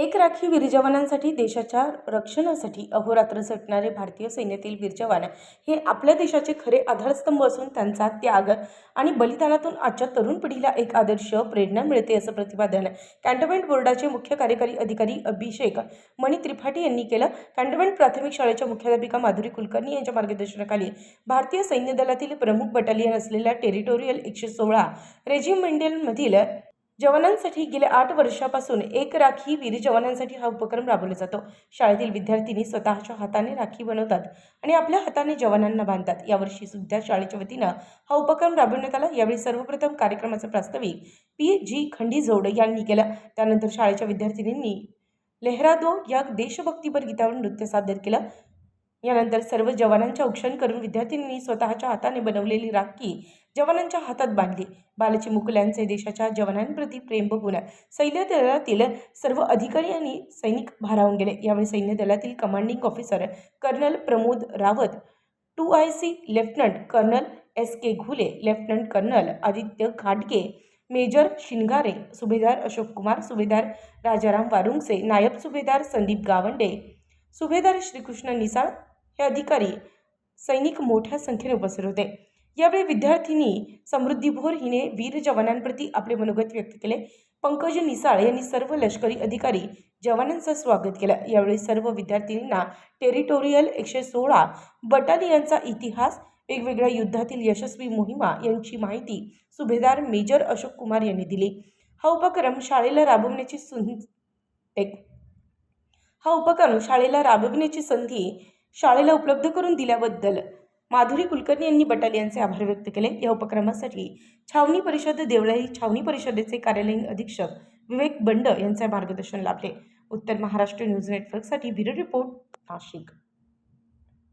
एक राखी वीर जवानांसाठी देशाच्या रक्षणासाठी अहोरात्र झटणारे भारतीय सैन्यातील वीर जवान हे आपल्या देशाचे खरे आधारस्तंभ असून त्यांचा त्याग आणि बलिदानातून आजच्या तरुण पिढीला एक आदर्श प्रेरणा मिळते असं प्रतिपादन कॅन्टोन्मेंट बोर्डाचे मुख्य कार्यकारी अधिकारी अभिषेक मणी त्रिपाठी यांनी केलं. कॅन्टोन्मेंट प्राथमिक शाळेच्या मुख्याध्यापिका माधुरी कुलकर्णी यांच्या मार्गदर्शनाखाली भारतीय सैन्य दलातील प्रमुख बटालियन असलेल्या टेरिटोरियल एकशे सोळा रेजिमेंटलमधील जवानांसाठी गेल्या आठ वर्षापासून एक राखी वीर जवानांसाठी हा उपक्रम राबवला जातो. शाळेतील विद्यार्थिनी स्वतःच्या हाताने राखी बनवतात आणि आपल्या हाताने जवानांना बांधतात. यावर्षी सुद्धा शाळेच्या वतीनं हा उपक्रम राबवण्यात आला. यावेळी सर्वप्रथम कार्यक्रमाचं प्रास्ताविक पी. जी. खंडीजोड यांनी केलं. त्यानंतर शाळेच्या विद्यार्थिनींनी लेहरादो या देशभक्तीपर गीतावर नृत्य सादर केलं. यानंतर सर्व जवानांचे औक्षण करून विद्यार्थ्यांनी स्वतःच्या हाताने बनवलेली राखी जवानांच्या हातात बांधली. बालचिमुकल्यांचे देशाच्या जवानांप्रती प्रेम बघून सैन्य दलातील सर्व अधिकारी आणि सैनिक भारावून गेले. यावेळी सैन्य दलातील commanding officer colonel Pramod Rawat two I C lieutenant colonel S K Ghule lieutenant colonel Aditya घाटगे मेजर शिंगारे सुभेदार अशोक कुमार सुभेदार राजाराम वारुंगसे नायब सुभेदार संदीप गावंडे सुभेदार श्रीकृष्ण निसाळ हे अधिकारी सैनिक मोठ्या संख्येने उपस्थित होते. यावेळी विद्यार्थिनी समृद्धी भोर हिने वीर जवानांप्रती आपले मनोगत व्यक्त केले. पंकज निसाळ यांनी सर्व लष्करी अधिकारी जवानांचं स्वागत केलं. यावेळी सर्व विद्यार्थिनींना टेरिटोरियल एकशे सोळा बटालियनचा इतिहास वेगवेगळ्या युद्धातील यशस्वी मोहिमा यांची माहिती सुभेदार मेजर अशोक कुमार यांनी दिली. हा उपक्रम शाळेला राबवण्याची सुं एक हा उपक्रम शाळेला राबविण्याची संधी शाळेला उपलब्ध करून दिल्याबद्दल माधुरी कुलकर्णी यांनी बटाल यांचे आभार व्यक्त केले. या उपक्रमासाठी छावणी परिषद देवळाई छावणी परिषदेचे कार्यालयीन अधीक्षक विवेक बंड यांचे मार्गदर्शन लाभले. उत्तर महाराष्ट्र न्यूज नेटवर्कसाठी ब्युरो रिपोर्ट नाशिक.